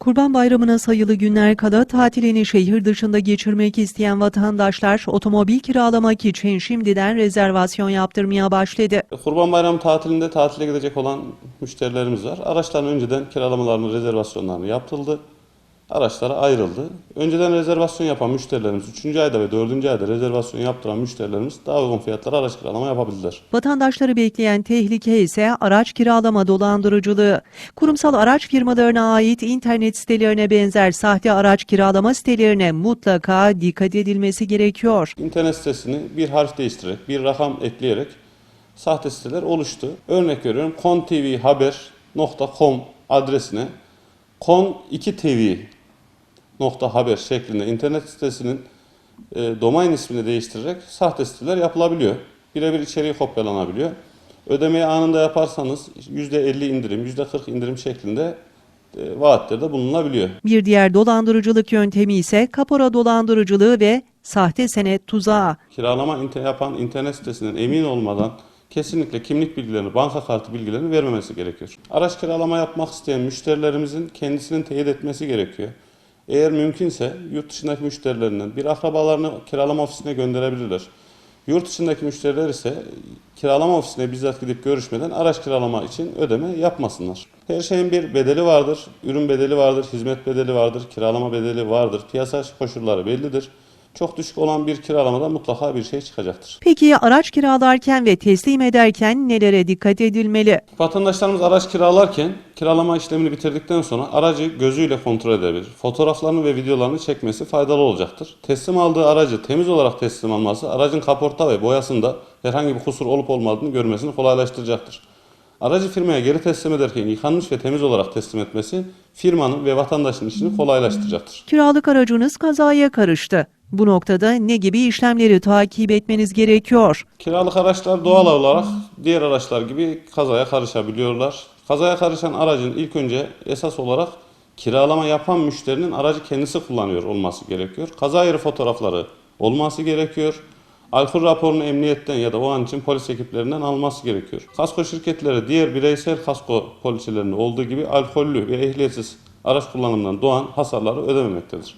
Kurban Bayramı'na sayılı günler kala tatilini şehir dışında geçirmek isteyen vatandaşlar otomobil kiralamak için şimdiden rezervasyon yaptırmaya başladı. Kurban Bayramı tatilinde tatile gidecek olan müşterilerimiz var. Araçların önceden kiralamalarını, rezervasyonlarını yaptırıldı. Araçlara ayrıldı. Önceden rezervasyon yapan müşterilerimiz, 3. ayda ve 4. ayda rezervasyon yaptıran müşterilerimiz daha uygun fiyatlara araç kiralama yapabildiler. Vatandaşları bekleyen tehlike ise araç kiralama dolandırıcılığı. Kurumsal araç firmalarına ait internet sitelerine benzer sahte araç kiralama sitelerine mutlaka dikkat edilmesi gerekiyor. İnternet sitesini bir harf değiştirerek, bir rakam ekleyerek sahte siteler oluştu. Örnek veriyorum kontvhaber.com adresine kon2tv.haber şeklinde internet sitesinin e, domain ismini değiştirerek sahte siteler yapılabiliyor. Birebir içeriği kopyalanabiliyor. Ödemeyi anında yaparsanız %50 indirim, %40 indirim şeklinde e, vaatlerde bulunabiliyor. Bir diğer dolandırıcılık yöntemi ise kapora dolandırıcılığı ve sahte senet tuzağı. kiralama inter- yapan internet sitesinden emin olmadan kesinlikle kimlik bilgilerini, banka kartı bilgilerini vermemesi gerekiyor. Araç kiralama yapmak isteyen müşterilerimizin kendisinin teyit etmesi gerekiyor. Eğer mümkünse yurt dışındaki müşterilerinden bir akrabalarını kiralama ofisine gönderebilirler. Yurt dışındaki müşteriler ise kiralama ofisine bizzat gidip görüşmeden araç kiralama için ödeme yapmasınlar. Her şeyin bir bedeli vardır, ürün bedeli vardır, hizmet bedeli vardır, kiralama bedeli vardır. Piyasa koşulları bellidir. Çok düşük olan bir kiralamada mutlaka bir şey çıkacaktır. Peki araç kiralarken ve teslim ederken nelere dikkat edilmeli? Vatandaşlarımız araç kiralarken kiralama işlemini bitirdikten sonra aracı gözüyle kontrol edebilir. Fotoğraflarını ve videolarını çekmesi faydalı olacaktır. Teslim aldığı aracı temiz olarak teslim alması aracın kaporta ve boyasında herhangi bir kusur olup olmadığını görmesini kolaylaştıracaktır. Aracı firmaya geri teslim ederken yıkanmış ve temiz olarak teslim etmesi firmanın ve vatandaşın işini kolaylaştıracaktır. Kiralık aracınız kazaya karıştı. Bu noktada ne gibi işlemleri takip etmeniz gerekiyor? Kiralık araçlar doğal olarak diğer araçlar gibi kazaya karışabiliyorlar. Kazaya karışan aracın ilk önce esas olarak kiralama yapan müşterinin aracı kendisi kullanıyor olması gerekiyor. Kaza yeri fotoğrafları olması gerekiyor. Alkol raporunu emniyetten ya da o an için polis ekiplerinden alması gerekiyor. Kasko şirketleri diğer bireysel kasko poliçelerinde olduğu gibi alkollü ve ehliyetsiz araç kullanımından doğan hasarları ödememektedir.